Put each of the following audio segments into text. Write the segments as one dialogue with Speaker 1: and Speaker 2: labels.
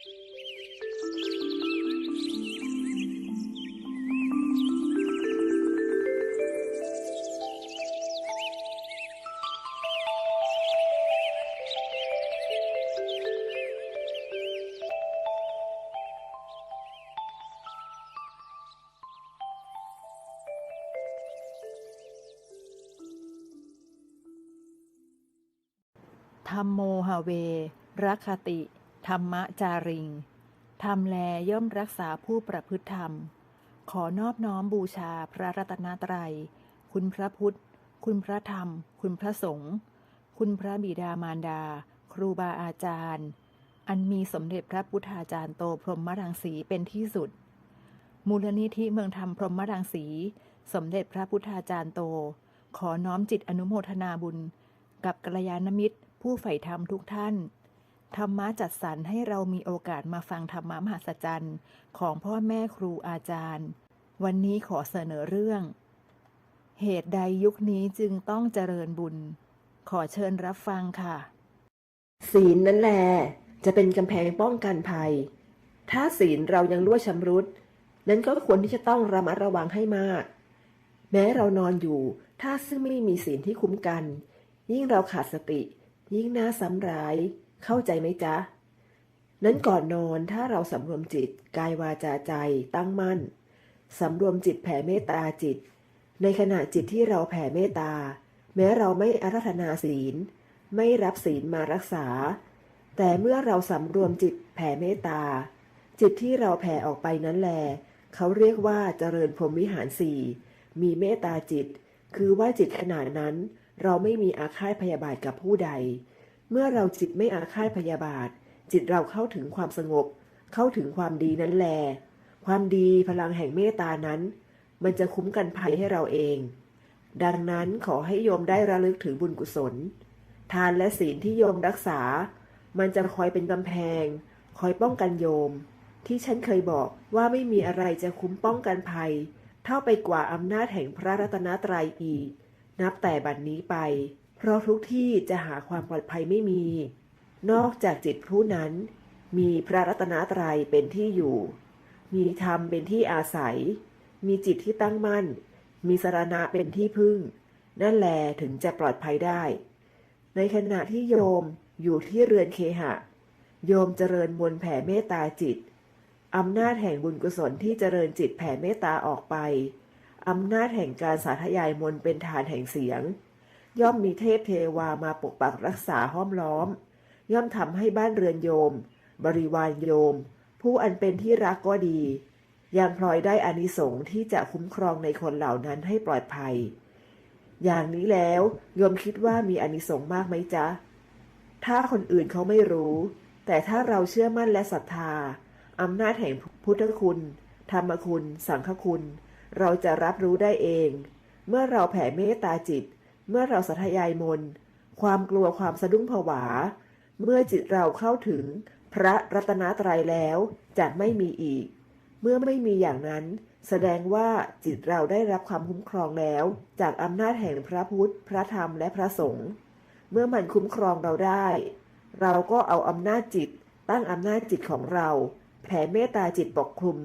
Speaker 1: ธรรมโมหเวรักขติ ธรรมจาริงธรรมแลย่อมรักษาผู้ประพฤติธรรม ขอนอบน้อมบูชาพระรัตนตรัย คุณพระพุทธ คุณพระธรรม คุณพระสงฆ์ คุณพระบิดามารดา ครูบาอาจารย์ อันมีสมเด็จพระพุทธาจารย์โตพรหมรังสีเป็นที่สุด มูลนิธิเมืองธรรมพรหมรังสี สมเด็จพระพุทธาจารย์โต ขอน้อมจิตอนุโมทนาบุญ กับกัลยาณมิตร ผู้ใฝ่ธรรมทุกท่าน ธรรมะจัดสรรให้เรามีโอกาสมาฟังธรรมะมหัศจรรย์ของพ่อแม่ครูอาจารย์ วันนี้ขอเสนอเรื่อง เหตุใดยุคนี้จึงต้องเจริญบุญ ขอเชิญรับฟังค่ะ
Speaker 2: ศีลนั่นแหละจะเป็นกำแพงป้องกันภัย ถ้าศีลเรายังรั่วชำรุด นั้นก็ควรที่จะต้องระมัดระวังให้มาก แม้เรานอนอยู่ ถ้าซึ่งไม่มีศีลที่คุ้มกัน ยิ่งเราขาดสติ ยิ่งน่าซ้ำร้าย เข้าใจไหมจ๊ะ นั้นก่อนนอนถ้าเราสำรวมจิตกายวาจาใจตั้งมั่นสำรวมจิตแผ่เมตตาจิต ในขณะจิตที่เราแผ่เมตตา แม้เราไม่อารัธนาศีล ไม่รับศีลมารักษา แต่เมื่อเราสำรวมจิตแผ่เมตตา จิตที่เราแผ่ออกไปนั้นแล เขาเรียกว่าเจริญพรหมวิหารสี่มีเมตตาจิต คือว่าจิตขนาดนั้น เราไม่มีอาฆาตพยาบาทกับผู้ใด เมื่อเราจิตไม่อาฆาตพยาบาท จิตเราเข้าถึงความสงบ เข้าถึงความดีนั้นแล ความดีพลังแห่งเมตตานั้น มันจะคุ้มกันภัยให้เราเอง ดังนั้นขอให้โยมได้ระลึกถึงบุญกุศล ทานและศีลที่โยมรักษา มันจะคอยเป็นกำแพง คอยป้องกันโยม ที่ฉันเคยบอกว่าไม่มีอะไรจะคุ้มป้องกันภัย เท่าไปกว่าอำนาจแห่งพระรัตนตรัยอีก นับแต่บัดนนี้ไป เพราะทุกที่จะหาความปลอดภัยไม่มี นอกจากจิตผู้นั้น มีพระรัตนตรัยเป็นที่อยู่ มีธรรมเป็นที่อาศัย มีจิตที่ตั้งมั่น มีสารณะเป็นที่พึ่ง นั่นแลถึงจะปลอดภัยได้ ในขณะที่โยมอยู่ที่เรือนเคหะ โยมเจริญมนต์แผ่เมตตาจิตอำนาจแห่งบุญกุศลที่เจริญจิตแผ่เมตตาออกไป อำนาจแห่งการสาธยายมนเป็นฐานแห่งเสียง ย่อมมีเทพเทวามาปกปักรักษาห้อมล้อม ย่อมทำให้บ้านเรือนโยม บริวารโยม ผู้อันเป็นที่รักก็ดี ยังพลอยได้อานิสงส์ที่จะคุ้มครองในคนเหล่านั้นให้ปลอดภัย อย่างนี้แล้วโยมคิดว่ามีอานิสงส์มากไหมจ๊ะ ถ้าคนอื่นเขาไม่รู้ แต่ถ้าเราเชื่อมั่นและศรัทธาอำนาจแห่งพุทธคุณ ธรรมคุณ สังฆคุณ เราจะรับรู้ได้เอง เมื่อเราแผ่เมตตาจิต เมื่อเราสัทยายมน ความกลัวความสะดุ้งผวา เมื่อจิตเราเข้าถึงพระรัตนตรัยแล้วจะไม่มีอีก เมื่อไม่มีอย่างนั้น แสดงว่าจิตเราได้รับความคุ้มครองแล้ว จากอำนาจแห่งพระพุทธ พระธรรมและพระสงฆ์ เมื่อมันคุ้มครองเราได้ เราก็เอาอำนาจจิต ตั้งอำนาจจิตของเรา แผ่เมตตาจิตปกคลุม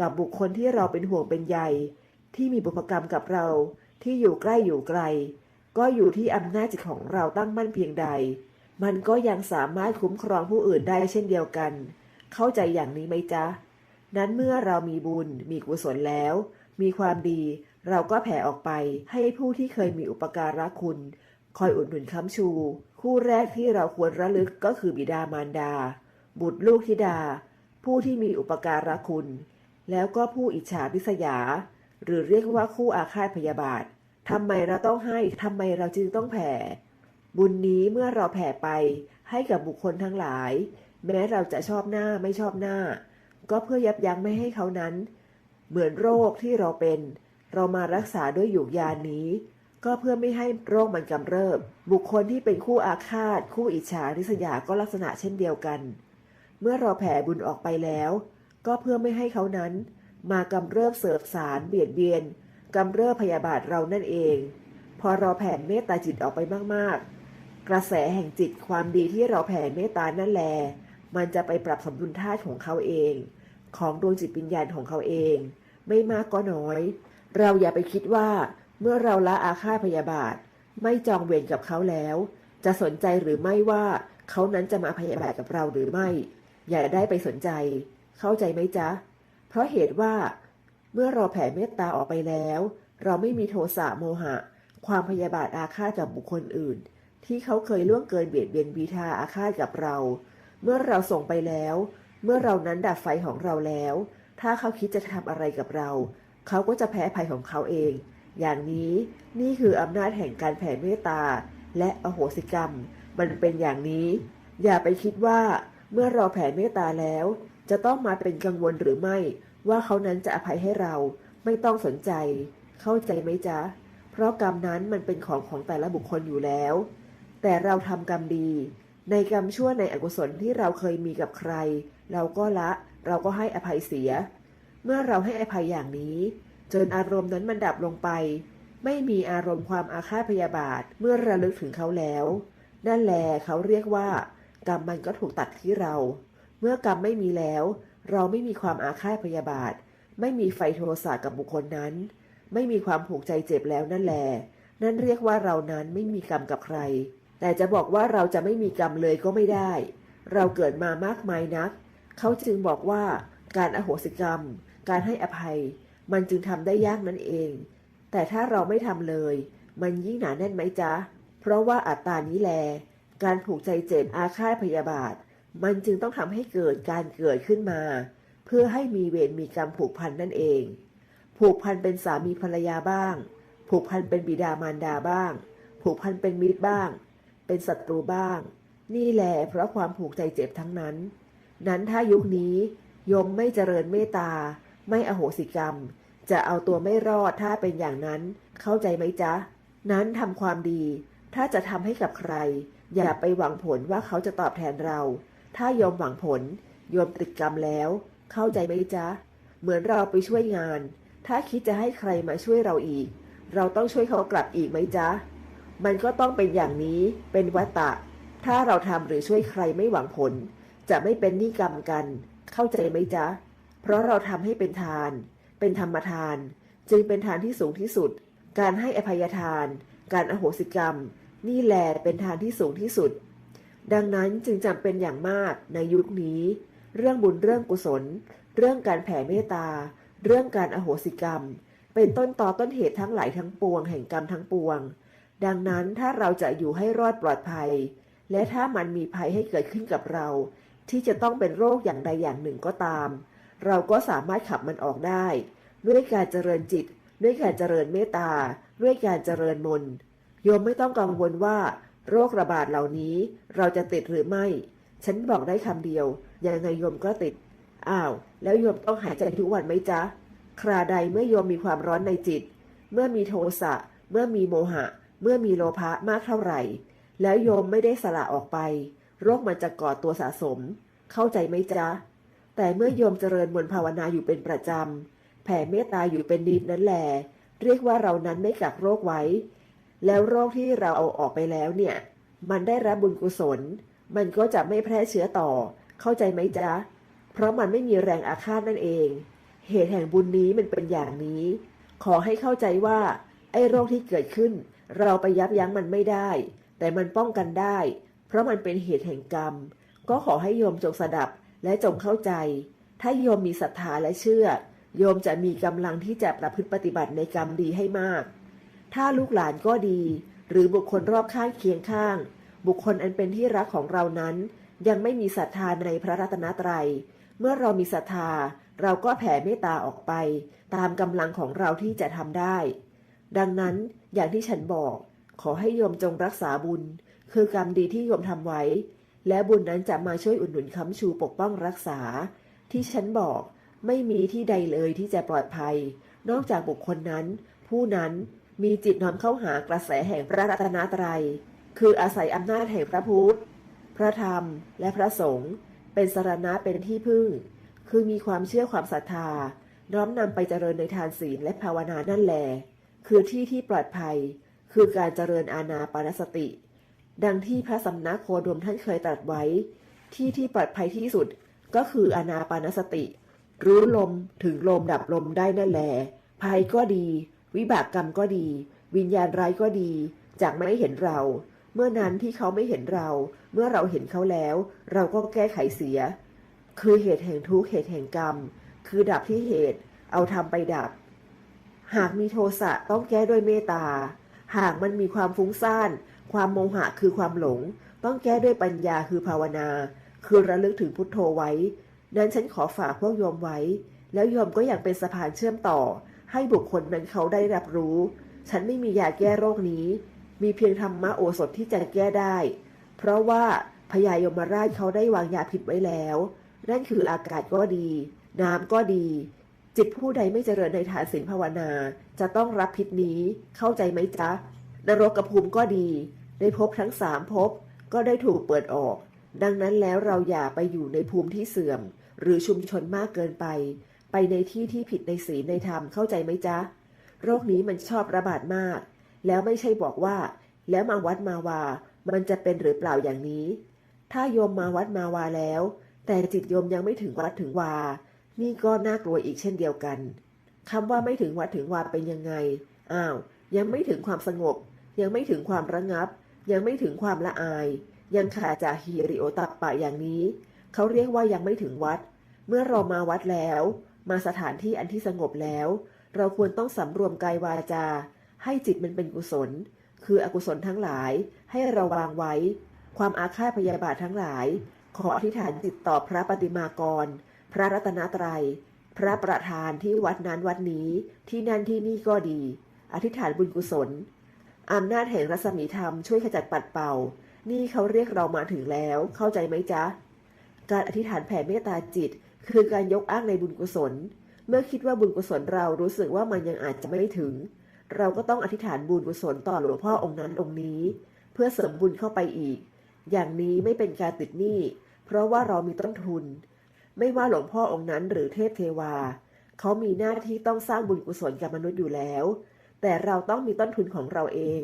Speaker 2: กับบุคคลที่เราเป็นห่วงเป็นใย ที่มีบุพกรรมกับเรา ที่อยู่ใกล้อยู่ไกล ก็อยู่ที่อำนาจจิตของเราตั้งมั่นเพียงใด มันก็ยังสามารถคุ้มครองผู้อื่นได้เช่นเดียวกัน เข้าใจอย่างนี้ไหมจ๊ะ นั้นเมื่อเรามีบุญ มีกุศลแล้ว มีความดี เราก็แผ่ออกไปให้ผู้ที่เคยมีอุปการะคุณ คอยอุดหนุนค้ำชู คู่แรกที่เราควรระลึกก็คือบิดามารดา บุตรลูกธิดา ผู้ที่มีอุปการะคุณ แล้วก็ผู้อิจฉาริษยา หรือเรียกว่าคู่อาฆาตพยาบาท ทำไมเราต้องให้ทำไมเราจึงต้องแผ่ บุญนี้เมื่อเราแผ่ไปให้กับบุคคลทั้งหลาย แม้เราจะชอบหน้าไม่ชอบหน้า ก็เพื่อยับยั้งไม่ให้เขานั้น เหมือนโรคที่เราเป็น เรามารักษาด้วยหยูกยานี้ ก็เพื่อไม่ให้โรคมันกำเริบ บุคคลที่เป็นคู่อาฆาต คู่อิจฉาริษยาก็ลักษณะเช่นเดียวกัน เมื่อเราแผ่บุญออกไปแล้ว ก็เพื่อไม่ให้เขานั้น มากำเริบเสบสารเบียดเบียน กำเริบพยาบาทเรานั่นเอง พอเราแผ่เมตตาจิตออกไปมากๆ กระแสแห่งจิตความดีที่เราแผ่เมตตานั่นแล มันจะไปปรับสมดุลธาตุของเขาเอง ของดวงจิตวิญญาณของเขาเอง ไม่มากก็น้อย เราอย่าไปคิดว่า เมื่อเราละอาฆาตพยาบาท ไม่จองเวรกับเขาแล้ว จะสนใจหรือไม่ว่าเขานั้นจะมาพยาบาทกับเราหรือไม่ อย่าได้ไปสนใจ เข้าใจไหมจ๊ะ เพราะเหตุว่า เมื่อเราแผ่เมตตาออกไปแล้ว เราไม่มีโทสะโมหะ ความพยาบาทอาฆาตกับบุคคลอื่น ที่เขาเคยล่วงเกินเบียดเบียนบีทาอาฆาตกับเรา เมื่อเราส่งไปแล้ว เมื่อเรานั้นดับไฟของเราแล้ว ถ้าเขาคิดจะทำอะไรกับเรา เขาก็จะแพ้ภัยของเขาเอง อย่างนี้นี่คืออำนาจแห่งการแผ่เมตตา และอโหสิกรรม มันเป็นอย่างนี้ อย่าไปคิดว่า เมื่อเราแผ่เมตตาแล้ว จะต้องมาเป็นกังวลหรือไม่ ว่าเขานั้นจะอภัยให้เราไม่ต้องสนใจ เข้าใจไหมจ๊ะ เพราะกรรมนั้นมันเป็นของของแต่ละบุคคลอยู่แล้ว แต่เราทำกรรมดี ในกรรมชั่วในอกุศลที่เราเคยมีกับใคร เราก็ละเราก็ให้อภัยเสีย เมื่อเราให้อภัยอย่างนี้ จนอารมณ์นั้นมันดับลงไป ไม่มีอารมณ์ความอาฆาตพยาบาทเมื่อระลึกถึงเขาแล้ว นั่นแหละเขาเรียกว่า กรรมมันก็ถูกตัดที่เรา เมื่อกรรมไม่มีแล้วเราไม่มีความอาฆาตพยาบาท ไม่มีไฟโทสะกับบุคคลนั้น ไม่มีความผูกใจเจ็บแล้วนั่นแหละนั่นเรียกว่าเรานั้นไม่มีกรรมกับใคร แต่จะบอกว่าเราจะไม่มีกรรมเลยก็ไม่ได้ เราเกิดมามากมายนัก เขาจึงบอกว่าการอโหสิกรรม การให้อภัย มันจึงทำได้ยากนั่นเอง แต่ถ้าเราไม่ทำเลย มันยิ่งหนาแน่นไหมจ๊ะ เพราะว่าอัตตานี้แล การผูกใจเจ็บอาฆาตพยาบาท มันจึงต้องทำให้เกิดการเกิดขึ้นมา เพื่อให้มีเวรมีกรรมผูกพันนั่นเอง ผูกพันเป็นสามีภรรยาบ้าง ผูกพันเป็นบิดามารดาบ้าง ผูกพันเป็นมิตรบ้าง เป็นศัตรูบ้าง นี่แหละเพราะความผูกใจเจ็บทั้งนั้น นั้นถ้ายุคนี้ยมไม่เจริญเมตตา ไม่อโหสิกรรม จะเอาตัวไม่รอดถ้าเป็นอย่างนั้นเข้าใจไหมจ๊ะ นั้นทำความดี ถ้าจะทำให้กับใคร อย่าไปหวังผลว่าเขาจะตอบแทนเรา ถ้าโยมหวังผลโยมติดกรรมแล้ว เข้าใจไหมจ๊ะ เหมือนเราไปช่วยงาน ถ้าคิดจะให้ใครมาช่วยเราอีก เราต้องช่วยเขากลับอีกไหมจ๊ะ มันก็ต้องเป็นอย่างนี้เป็นวัตตะ ถ้าเราทำหรือช่วยใครไม่หวังผล จะไม่เป็นนี้กรรมกัน เข้าใจไหมจ๊ะ เพราะเราทำให้เป็นทาน เป็นธรรมทาน จึงเป็นทานที่สูงที่สุด การให้อภัยทาน การอโหสิกรรม นี่แหละเป็นทานที่สูงที่สุด ดังนั้นจึงจำเป็นอย่างมากในยุคนี้ เรื่องบุญเรื่องกุศล เรื่องการแผ่เมตตา เรื่องการอโหสิกรรม เป็นต้นตอต้นเหตุทั้งหลายทั้งปวงแห่งกรรมทั้งปวง ดังนั้นถ้าเราจะอยู่ให้รอดปลอดภัย และถ้ามันมีภัยให้เกิดขึ้นกับเรา ที่จะต้องเป็นโรคอย่างใดอย่างหนึ่งก็ตาม เราก็สามารถขับมันออกได้ ด้วยการเจริญจิต ด้วยการเจริญเมตตา ด้วยการเจริญมนต์โยมไม่ต้องกังวลว่า โรคระบาดเหล่านี้เราจะติดหรือไม่ ฉันบอกได้คำเดียว ยังไงโยมก็ติด อ้าว แล้วโยมต้องหายใจทุกวันไหมจ๊ะ คราใดเมื่อโยมมีความร้อนในจิต เมื่อมีโทสะ เมื่อมีโมหะ เมื่อมีโลภะมากเท่าไหร่ แล้วโยมไม่ได้สละออกไป โรคมันจะก่อตัวสะสม เข้าใจไหมจ๊ะ แต่เมื่อโยมเจริญมนภาวนาอยู่เป็นประจำ แผ่เมตตาอยู่เป็นนิดนั่นแหละเรียกว่าเรานั้นไม่กักโรคไว้ แล้วโรคที่เราเอาออกไปแล้วเนี่ย มันได้รับบุญกุศล มันก็จะไม่แพร่เชื้อต่อ เข้าใจไหมจ๊ะ เพราะมันไม่มีแรงอาฆาตนั่นเอง เหตุแห่งบุญนี้มันเป็นอย่างนี้ ขอให้เข้าใจว่า ไอ้โรคที่เกิดขึ้น เราไปยับยั้งมันไม่ได้ แต่มันป้องกันได้ เพราะมันเป็นเหตุแห่งกรรม ก็ขอให้โยมจงสดับและจงเข้าใจ ถ้าโยมมีศรัทธาและเชื่อ โยมจะมีกำลังที่จะประพฤติปฏิบัติในกรรมดีให้มาก ถ้าลูกหลานก็ดี หรือบุคคลรอบข้างเคียงข้าง บุคคลอันเป็นที่รักของเรานั้น ยังไม่มีศรัทธาในพระรัตนตรัย เมื่อเรามีศรัทธา เราก็แผ่เมตตาออกไป ตามกำลังของเราที่จะทำได้ ดังนั้นอย่างที่ฉันบอก ขอให้โยมจงรักษาบุญ คือกรรมดีที่โยมทำไว้ และบุญนั้นจะมาช่วยอุดหนุนค้ำชูปกป้องรักษา ที่ฉันบอกไม่มีที่ใดเลยที่จะปลอดภัย นอกจากบุคคลนั้น ผู้นั้น มีจิตน้อมเข้าหากระแสแห่งพระรัตนตรัย คืออาศัยอำนาจแห่งพระพุทธ พระธรรม และพระสงฆ์เป็นสรณะเป็นที่พึ่ง คือมีความเชื่อความศรัทธา น้อมนำไปเจริญในทานศีลและภาวนานั่นแหละคือที่ที่ปลอดภัย คือการเจริญอาณาปานสติ ดังที่พระสำนักโคดมท่านเคยตรัสไว้ ที่ที่ปลอดภัยที่สุดก็คืออนาปานสติ รู้ลมถึงลมดับลมได้นั่นแหละภัยก็ดี วิบากกรรมก็ดี วิญญาณร้ายก็ดี จากไม่เห็นเรา เมื่อนั้นที่เขาไม่เห็นเรา เมื่อเราเห็นเขาแล้ว เราก็แก้ไขเสีย คือเหตุแห่งทุกข์เหตุแห่งกรรม คือดับที่เหตุ เอาทำไปดับ หากมีโทสะต้องแก้ด้วยเมตตา หากมันมีความฟุ้งซ่าน ความโมหะคือความหลง ต้องแก้ด้วยปัญญาคือภาวนา คือระลึกถึงพุทโธไว้ นั้นฉันขอฝากพวกโยมไว้ แล้วโยมก็อยากเป็นสะพานเชื่อมต่อ ให้บุคคลนั้นเขาได้รับรู้ ฉันไม่มียาแก้โรคนี้ มีเพียงธรรมะโอสถที่จะแก้ได้ เพราะว่าพญายมราชเขาได้วางยาพิษไว้แล้ว นั่นคืออากาศก็ดี น้ำก็ดี จิตผู้ใดไม่เจริญในฐานศีลภาวนา จะต้องรับพิษนี้ เข้าใจไหมจ๊ะ นรกกภูมิก็ดี ได้พบทั้งสามภพก็ได้ถูกเปิดออก ดังนั้นแล้วเราอย่าไปอยู่ในภูมิที่เสื่อม หรือชุมชนมากเกินไป ไปในที่ที่ผิดในศีลในธรรมเข้าใจไหมจ๊ะ โรคนี้มันชอบระบาดมาก แล้วไม่ใช่บอกว่า แล้วมาวัดมาวา มันจะเป็นหรือเปล่าอย่างนี้ ถ้าโยมมาวัดมาวาแล้ว แต่จิตโยมยังไม่ถึงวัดถึงวา นี่ก็น่ากลัวอีกเช่นเดียวกันคำว่าไม่ถึงวัดถึงวาเป็นยังไง อ้าว ยังไม่ถึงความสงบ ยังไม่ถึงความระงับ ยังไม่ถึงความละอาย ยังขาดจากฮีริโอตัปปะอย่างนี้ เขาเรียกว่ายังไม่ถึงวัด เมื่อเรามาวัดแล้ว มาสถานที่อันที่สงบแล้ว เราควรต้องสำรวมกายวาจา ให้จิตมันเป็นกุศล คืออกุศลทั้งหลายให้เราวางไว้ ความอาฆาตพยาบาททั้งหลาย ขออธิษฐานจิตต่อพระปฏิมากร พระรัตนตรัย พระประธานที่วัดนั้นวัดนี้ที่นั่นที่นี่ก็ดี อธิษฐานบุญกุศลอำนาจแห่งรัศมีธรรมช่วยขจัดปัดเป่า นี่เขาเรียกเรามาถึงแล้ว เข้าใจไหมจ๊ะ การอธิษฐานแผ่เมตตาจิต คือการยกอ้างในบุญกุศล เมื่อคิดว่าบุญกุศลเรารู้สึกว่ามันยังอาจจะไม่ถึง เราก็ต้องอธิษฐานบุญกุศลต่อหลวงพ่อองค์นั้นองค์นี้ เพื่อเสริมบุญเข้าไปอีก อย่างนี้ไม่เป็นการติดหนี้ เพราะว่าเรามีต้นทุน ไม่ว่าหลวงพ่อองค์นั้นหรือเทพเทวา เขามีหน้าที่ต้องสร้างบุญกุศลกับมนุษย์อยู่แล้ว แต่เราต้องมีต้นทุนของเราเอง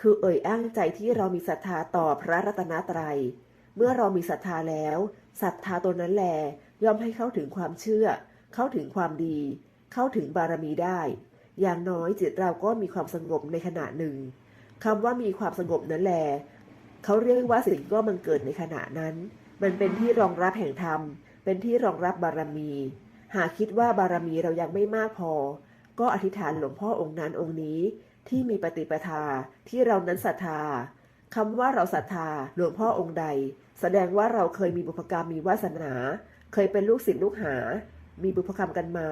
Speaker 2: คือเอ่ยอ้างใจที่เรามีศรัทธาต่อพระรัตนตรัย เมื่อเรามีศรัทธาแล้วศรัทธาตัวนั้นแหล ย่อมให้เข้าถึงความเชื่อ เข้าถึงความดี เข้าถึงบารมีได้ อย่างน้อยจิตเราก็มีความสงบในขณะหนึ่งคำว่ามีความสงบนั้นแหละเขาเรียกว่าสิ่งก็มันเกิดในขณะนั้น มันเป็นที่รองรับแห่งธรรม เป็นที่รองรับบารมี หากคิดว่าบารมีเรายังไม่มากพอ ก็อธิษฐานหลวงพ่อองค์นั้นองค์นี้ที่มีปฏิปทาที่เรานั้นศรัทธาคำว่าเราศรัทธาหลวงพ่อองค์ใด แสดงว่าเราเคยมีบุพกรรมมีวาสนา เคยเป็นลูกศิษย์ลูกหา มีบุพกรรมกันมา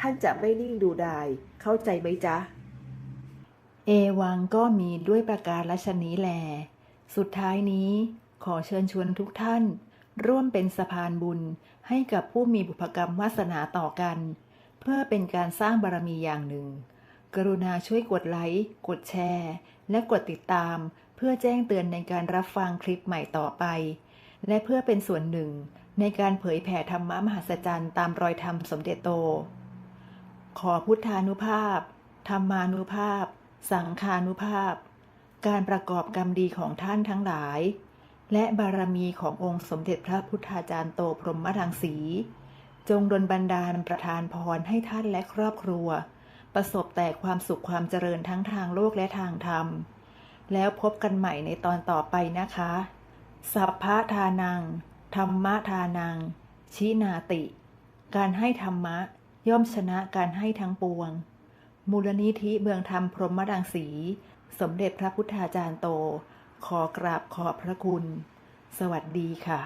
Speaker 2: ท่านจะไม่นิ่งดูดาย เข้าใจไหมจ๊ะ
Speaker 1: เอวังก็มีด้วยประการละชนี้แล สุดท้ายนี้ขอเชิญชวนทุกท่าน ร่วมเป็นสะพานบุญให้กับผู้มีบุพกรรมวาสนาต่อกัน เพื่อเป็นการสร้างบารมีอย่างหนึ่ง กรุณาช่วยกดไลค์ กดแชร์ และกดติดตาม เพื่อแจ้งเตือนในการรับฟังคลิปใหม่ต่อไป และเพื่อเป็นส่วนหนึ่ง ในการเผยแผ่ธรรมะมหัศจรรย์ตามรอยธรรมสมเด็จโต ขอพุทธานุภาพ ธรรมานุภาพ สังคานุภาพ การประกอบกรรมดีของท่านทั้งหลาย และบารมีขององค์สมเด็จพระพุทธาจารย์โตพรหมรังสี จงดลบันดาลประทานพรให้ท่านและครอบครัว ประสบแต่ความสุขความเจริญทั้งทางโลกและทางธรรม แล้วพบกันใหม่ในตอนต่อไปนะคะ สัพพะทานัง ธรรมะทานัง ชินาติ การให้ธรรมะย่อมชนะการให้ทั้งปวง มูลนิธิเบืองธรรมพรหมรังสี สมเด็จพระพุทธาจารย์โต ขอกราบขอบพระคุณ สวัสดีค่ะ